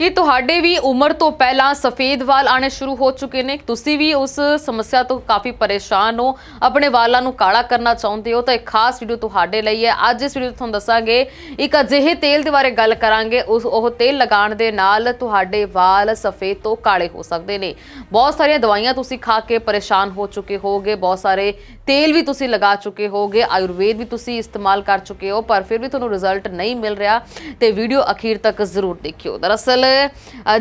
ਕਿ ਤੁਹਾਡੇ ਵੀ ਉਮਰ ਤੋਂ ਪਹਿਲਾਂ ਸਫੇਦ ਵਾਲ ਆਣੇ ਸ਼ੁਰੂ ਹੋ ਚੁੱਕੇ ਨੇ। ਤੁਸੀਂ ਵੀ ਉਸ ਸਮੱਸਿਆ ਤੋਂ ਕਾਫੀ ਪਰੇਸ਼ਾਨ ਹੋ। ਆਪਣੇ ਵਾਲਾਂ ਨੂੰ ਕਾਲਾ ਕਰਨਾ ਚਾਹੁੰਦੇ ਹੋ ਤਾਂ ਇੱਕ ਖਾਸ ਵੀਡੀਓ ਤੁਹਾਡੇ ਲਈ ਹੈ। ਅੱਜ ਇਸ ਵੀਡੀਓ 'ਚ ਤੁਹਾਨੂੰ ਦੱਸਾਂਗੇ, ਇੱਕ ਅਜਿਹੇ ਤੇਲ ਦੇ ਬਾਰੇ ਗੱਲ ਕਰਾਂਗੇ। ਉਸ, ਉਹ ਤੇਲ ਲਗਾਉਣ ਦੇ ਨਾਲ ਤੁਹਾਡੇ ਵਾਲ ਸਫੇਦ ਤੋਂ ਕਾਲੇ ਹੋ ਸਕਦੇ ਨੇ। ਬਹੁਤ ਸਾਰੀਆਂ ਦਵਾਈਆਂ ਤੁਸੀਂ ਖਾ ਕੇ ਪਰੇਸ਼ਾਨ ਹੋ ਚੁੱਕੇ ਹੋਗੇ ਬਹੁਤ ਸਾਰੇ ਤੇਲ ਵੀ ਤੁਸੀਂ ਲਗਾ ਚੁੱਕੇ ਹੋਗੇ ਆਯੁਰਵੇਦ ਵੀ ਤੁਸੀਂ ਇਸਤੇਮਾਲ ਕਰ ਚੁੱਕੇ ਹੋ, ਪਰ ਫਿਰ ਵੀ ਤੁਹਾਨੂੰ ਰਿਜ਼ਲਟ ਨਹੀਂ ਮਿਲ ਰਿਹਾ ਤੇ ਵੀਡੀਓ ਅਖੀਰ ਤੱਕ ਜ਼ਰੂਰ ਦੇਖਿਓ। ਦਰਅਸਲ ਅ,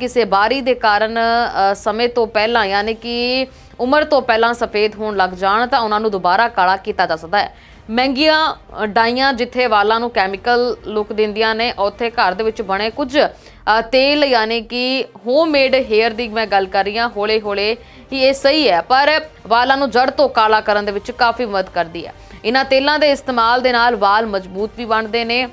ਕਿਸੇ ਬਾਰੀ ਦੇ ਕਾਰਨ ਸਮੇਂ ਤੋਂ ਪਹਿਲਾਂ ਯਾਨੀ ਕਿ ਉਮਰ ਤੋਂ ਪਹਿਲਾਂ ਸਫੇਦ ਹੋਣ ਲੱਗ ਜਾਣ ਤਾਂ ਉਹਨਾਂ ਨੂੰ ਦੁਬਾਰਾ ਕਾਲਾ ਕੀਤਾ ਜਾ ਸਕਦਾ ਹੈ। ਮਹਿੰਗੀਆਂ ਡਾਈਆਂ ਜਿੱਥੇ ਵਾਲਾਂ ਨੂੰ ਕੈਮੀਕਲ ਲੁੱਕ ਦਿੰਦੀਆਂ ਨੇ ਉੱਥੇ ਘਰ ਦੇ ਵਿੱਚ ਬਣੇ ਕੁਝ ਤੇਲ ਯਾਨੀ ਕਿ ਹੋਮਮੇਡ ਹੇਅਰ ਦੀ ਮੈਂ ਗੱਲ ਕਰ ਰਹੀ ਹਾਂ ਹੌਲੇ ਹੌਲੇ ਹੀ ਇਹ ਸਹੀ ਹੈ ਪਰ ਵਾਲਾਂ ਨੂੰ ਜੜ ਤੋਂ ਕਾਲਾ ਕਰਨ ਦੇ ਵਿੱਚ ਕਾਫੀ ਮਦਦ ਕਰਦੀ ਹੈ। ਇਹਨਾਂ ਤੇਲਾਂ ਦੇ ਇਸਤੇਮਾਲ ਦੇ ਨਾਲ ਵਾਲ ਮਜ਼ਬੂਤ ਵੀ ਬਣਦੇ ਨੇ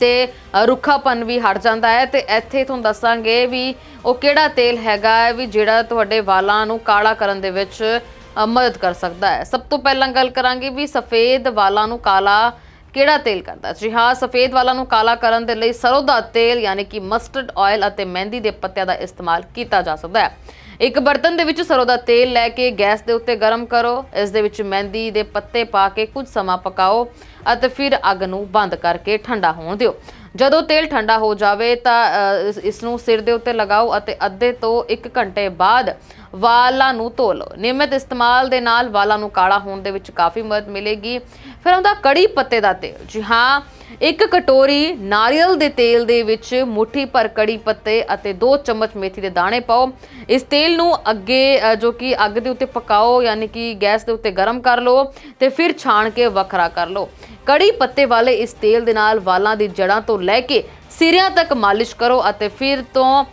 ਤੇ ਰੁੱਖਾਪਨ ਵੀ ਹਟ ਜਾਂਦਾ ਹੈ ਤੇ ਇੱਥੇ ਤੁਹਾਨੂੰ ਦੱਸਾਂਗੇ ਵੀ ਉਹ ਕਿਹੜਾ ਤੇਲ ਹੈਗਾ ਹੈ ਵੀ ਜਿਹੜਾ ਤੁਹਾਡੇ ਵਾਲਾਂ ਨੂੰ ਕਾਲਾ ਕਰਨ ਦੇ ਵਿੱਚ ਮਦਦ ਕਰ ਸਕਦਾ ਹੈ। ਸਭ ਤੋਂ ਪਹਿਲਾਂ ਗੱਲ ਕਰਾਂਗੇ ਵੀ ਸਫੇਦ ਵਾਲਾਂ ਨੂੰ ਕਾਲਾ ਕਿਹੜਾ ਤੇਲ ਕਰਦਾ ਜੀ ਹਾਂ, ਸਫੇਦ ਵਾਲਾਂ ਨੂੰ ਕਾਲਾ ਕਰਨ ਦੇ ਲਈ ਸਰੋਂ ਦਾ ਤੇਲ ਯਾਨੀ ਕਿ ਮਸਟਰਡ ਆਇਲ ਅਤੇ ਮਹਿੰਦੀ ਦੇ ਪੱਤਿਆਂ ਦਾ ਇਸਤੇਮਾਲ ਕੀਤਾ ਜਾ ਸਕਦਾ ਹੈ। ਇੱਕ ਬਰਤਨ ਦੇ ਵਿੱਚ ਸਰੋਂ ਦਾ ਤੇਲ ਲੈ ਕੇ ਗੈਸ ਦੇ ਉੱਤੇ ਗਰਮ ਕਰੋ। ਇਸ ਦੇ ਵਿੱਚ ਮਹਿੰਦੀ ਦੇ ਪੱਤੇ ਪਾ ਕੇ ਕੁਝ ਸਮਾਂ ਪਕਾਓ ਅਤੇ ਫਿਰ ਅੱਗ ਨੂੰ ਬੰਦ ਕਰਕੇ ਠੰਡਾ ਹੋਣ ਦਿਓ। ਜਦੋਂ ਤੇਲ ਠੰਡਾ ਹੋ ਜਾਵੇ ਤਾਂ ਅ, ਇਸ- ਨੂੰ ਸਿਰ ਦੇ ਉੱਤੇ ਲਗਾਓ ਅਤੇ ਅੱਧੇ ਤੋਂ 1 ਘੰਟੇ ਬਾਅਦ ਵਾਲਾਂ ਨੂੰ ਧੋ ਲਓ। ਨਿਯਮਿਤ ਇਸਤੇਮਾਲ ਦੇ ਨਾਲ ਵਾਲਾਂ ਨੂੰ ਕਾਲਾ ਹੋਣ ਦੇ ਵਿੱਚ ਕਾਫੀ ਮਦਦ ਮਿਲੇਗੀ। ਫਿਰ ਆਉਂਦਾ ਕੜੀ ਪੱਤੇ ਦਾ ਤੇਲ। ਜੀ ਹਾਂ ਇੱਕ ਕਟੋਰੀ ਨਾਰੀਅਲ ਦੇ ਤੇਲ ਦੇ ਵਿੱਚ ਮੁਠੀ ਭਰ ਕੜੀ ਪੱਤੇ ਅਤੇ 2 ਚਮਚ ਮੇਥੀ ਦੇ ਦਾਣੇ ਪਾਓ। ਇਸ ਤੇਲ ਨੂੰ ਅੱਗੇ ਜੋ ਕਿ ਅੱਗ ਦੇ ਉੱਤੇ ਪਕਾਓ ਯਾਨੀ ਕਿ ਗੈਸ ਦੇ ਉੱਤੇ ਗਰਮ ਕਰ ਲਓ ਤੇ ਫਿਰ ਛਾਣ ਕੇ ਵੱਖਰਾ ਕਰ ਲਓ। ਕੜੀ ਪੱਤੇ ਵਾਲੇ ਇਸ ਤੇਲ ਦੇ ਨਾਲ ਵਾਲਾਂ ਦੀ ਜੜ੍ਹਾਂ ਤੋਂ ਲੈ ਕੇ ਸਿਰਿਆਂ ਤੱਕ ਮਾਲਿਸ਼ ਕਰੋ ਅਤੇ ਫਿਰ ਤੋਂ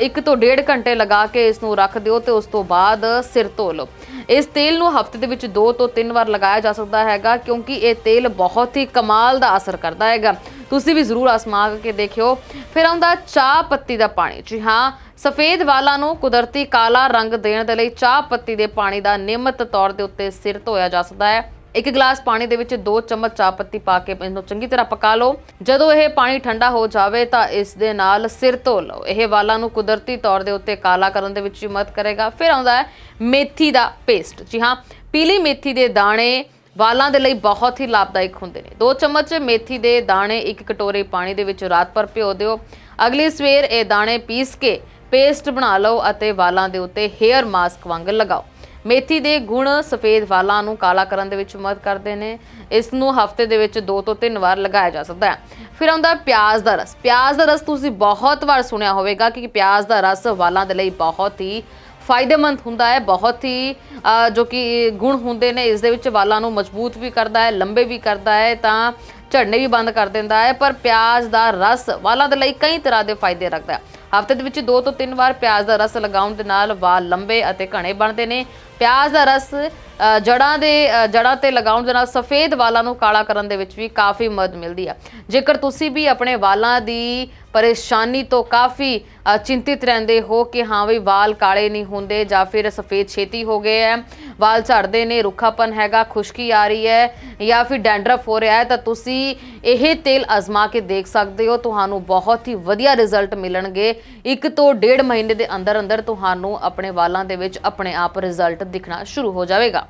ਇੱਕ ਤੋਂ ਡੇਢ ਘੰਟੇ ਲਗਾ ਕੇ ਇਸ ਨੂੰ ਰੱਖ ਦਿਓ ਤੇ ਉਸ ਤੋਂ ਬਾਅਦ ਸਿਰ ਧੋ ਲਓ। ਇਸ ਤੇਲ ਨੂੰ ਹਫ਼ਤੇ ਦੇ ਵਿੱਚ 2 ਤੋਂ 3 ਵਾਰ ਲਗਾਇਆ ਜਾ ਸਕਦਾ ਹੈਗਾ ਕਿਉਂਕਿ ਇਹ ਤੇਲ ਬਹੁਤ ਹੀ ਕਮਾਲ ਦਾ ਅਸਰ ਕਰਦਾ ਹੈਗਾ। ਤੁਸੀਂ ਵੀ ਜ਼ਰੂਰ ਆਸਮਾ ਕੇ ਦੇਖਿਓ। ਫਿਰ ਆਉਂਦਾ ਚਾਹ ਪੱਤੀ ਦਾ ਪਾਣੀ। ਜੀ ਹਾਂ, ਸਫੇਦ ਵਾਲਾਂ ਨੂੰ ਕੁਦਰਤੀ ਕਾਲਾ ਰੰਗ ਦੇਣ ਦੇ ਲਈ ਚਾਹ ਪੱਤੀ ਦੇ ਪਾਣੀ ਦਾ ਨਿਯਮਤ ਤੌਰ ਦੇ ਉੱਤੇ ਸਿਰ ਧੋਇਆ ਜਾ ਸਕਦਾ ਹੈ। ਇੱਕ ਗਲਾਸ ਪਾਣੀ ਦੇ ਵਿੱਚ 2 ਚਮਚ ਚਾਹ ਪੱਤੀ ਪਾ ਕੇ ਇਹਨੂੰ ਚੰਗੀ ਤਰ੍ਹਾਂ ਪਕਾ ਲਓ। ਜਦੋਂ ਇਹ ਪਾਣੀ ਠੰਡਾ ਹੋ ਜਾਵੇ ਤਾਂ ਇਸ ਦੇ ਨਾਲ ਸਿਰ ਧੋ ਲਓ। ਇਹ ਵਾਲਾਂ ਨੂੰ ਕੁਦਰਤੀ ਤੌਰ ਦੇ ਉੱਤੇ ਕਾਲਾ ਕਰਨ ਦੇ ਵਿੱਚ ਵੀ ਮਦਦ ਕਰੇਗਾ। ਫਿਰ ਆਉਂਦਾ ਹੈ ਮੇਥੀ ਦਾ ਪੇਸਟ। ਜੀ ਹਾਂ, ਪੀਲੀ ਮੇਥੀ ਦੇ ਦਾਣੇ ਵਾਲਾਂ ਦੇ ਲਈ ਬਹੁਤ ਹੀ ਲਾਭਦਾਇਕ ਹੁੰਦੇ ਨੇ। 2 ਚਮਚ ਮੇਥੀ ਦੇ ਦਾਣੇ, ਇੱਕ ਕਟੋਰੇ ਪਾਣੀ ਦੇ ਵਿੱਚ ਰਾਤ ਭਰ ਭਿਓ ਦਿਓ। ਅਗਲੀ ਸਵੇਰ ਇਹ ਦਾਣੇ ਪੀਸ ਕੇ ਪੇਸਟ ਬਣਾ ਲਓ ਅਤੇ ਵਾਲਾਂ ਦੇ ਉੱਤੇ ਹੇਅਰ ਮਾਸਕ ਵਾਂਗ ਲਗਾਓ। ਮੇਥੀ ਦੇ ਗੁਣ ਸਫੇਦ ਵਾਲਾਂ ਨੂੰ ਕਾਲਾ ਕਰਨ ਦੇ ਵਿੱਚ ਮਦਦ ਕਰਦੇ ਨੇ। ਇਸ ਨੂੰ ਹਫ਼ਤੇ ਦੇ ਵਿੱਚ 2 ਤੋਂ 3 ਵਾਰ ਲਗਾਇਆ ਜਾ ਸਕਦਾ ਹੈ। ਫਿਰ ਆਉਂਦਾ ਪਿਆਜ਼ ਦਾ ਰਸ। ਪਿਆਜ਼ ਦਾ ਰਸ ਤੁਸੀਂ ਬਹੁਤ ਵਾਰ ਸੁਣਿਆ ਹੋਵੇਗਾ ਕਿ ਪਿਆਜ਼ ਦਾ ਰਸ ਵਾਲਾਂ ਦੇ ਲਈ ਬਹੁਤ ਹੀ ਫਾਇਦੇਮੰਦ ਹੁੰਦਾ ਹੈ, ਬਹੁਤ ਹੀ ਜੋ ਕਿ ਗੁਣ ਹੁੰਦੇ ਨੇ, ਇਸ ਦੇ ਵਿੱਚ ਵਾਲਾਂ ਨੂੰ ਮਜ਼ਬੂਤ ਵੀ ਕਰਦਾ ਹੈ, ਲੰਬੇ ਵੀ ਕਰਦਾ ਹੈ, ਤਾਂ ਝੜਨੇ ਵੀ ਬੰਦ ਕਰ ਦਿੰਦਾ ਹੈ। ਪਰ ਪਿਆਜ਼ ਦਾ ਰਸ ਵਾਲਾਂ ਦੇ ਲਈ ਕਈ ਤਰ੍ਹਾਂ ਦੇ ਫਾਇਦੇ ਰੱਖਦਾ ਹੈ। ਹਫ਼ਤੇ ਦੇ ਵਿੱਚ 2 ਤੋਂ 3 ਵਾਰ ਪਿਆਜ਼ ਦਾ ਰਸ ਲਗਾਉਣ ਦੇ ਨਾਲ ਵਾਲ ਲੰਬੇ ਅਤੇ ਘਣੇ ਬਣਦੇ ਨੇ। ਪਿਆਜ਼ ਦਾ ਰਸ ਅ, ਜੜ੍ਹਾਂ ਦੇ ਅ, ਜੜ੍ਹਾਂ ਤੇ ਲਗਾਉਣ ਦੇ ਨਾਲ ਸਫੇਦ ਵਾਲਾਂ ਨੂੰ ਕਾਲਾ ਕਰਨ ਦੇ ਵਿੱਚ ਵੀ ਕਾਫੀ ਮਦਦ ਮਿਲਦੀ ਆ। ਜੇਕਰ ਤੁਸੀਂ ਵੀ ਆਪਣੇ ਵਾਲਾਂ ਦੀ ਪਰੇਸ਼ਾਨੀ ਤੋਂ ਕਾਫੀ ਚਿੰਤਿਤ ਰਹਿੰਦੇ ਹੋ ਕਿ ਹਾਂ ਵੀ ਵਾਲ ਕਾਲੇ ਨਹੀਂ ਹੁੰਦੇ ਜਾਂ ਫਿਰ ਸਫੇਦ ਛੇਤੀ ਹੋ ਗਏ ਹੈ ਵਾਲ ਝੜਦੇ ਨੇ ਰੁੱਖਾਪਨ ਹੈਗਾ ਖੁਸ਼ਕੀ ਆ ਰਹੀ ਹੈ ਜਾਂ ਫਿਰ ਡੈਂਡਰਫ ਹੋ ਰਿਹਾ ਹੈ ਤਾਂ ਤੁਸੀਂ ਇਹ ਤੇਲ ਅਜ਼ਮਾ ਕੇ ਦੇਖ ਸਕਦੇ ਹੋ। ਤੁਹਾਨੂੰ ਬਹੁਤ ਹੀ ਵਧੀਆ ਰਿਜ਼ਲਟ ਮਿਲਣਗੇ। ਇੱਕ ਤੋਂ ਡੇਢ ਮਹੀਨੇ ਦੇ ਅੰਦਰ ਅੰਦਰ ਤੁਹਾਨੂੰ ਆਪਣੇ ਵਾਲਾਂ ਦੇ ਵਿੱਚ ਆਪਣੇ ਆਪ ਰਿਜ਼ਲਟ ਦਿਖਣਾ ਸ਼ੁਰੂ ਹੋ ਜਾਵੇਗਾ।